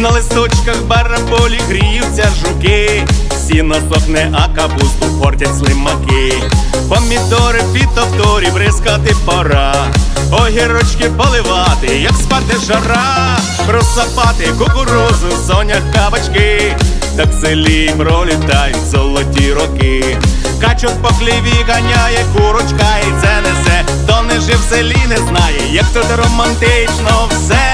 На листочках бараболі гріються жуки, сіно сохне, а капусту портять слимаки. Помідори товторі, бризкати пора, огірочки поливати, як спати жара, розсапати кукурузу, в сонях кабачки, так в селі пролітають золоті роки. Качок по хліві ганяє курочка і це несе, хто не жив в селі, не знає, як тут романтично все.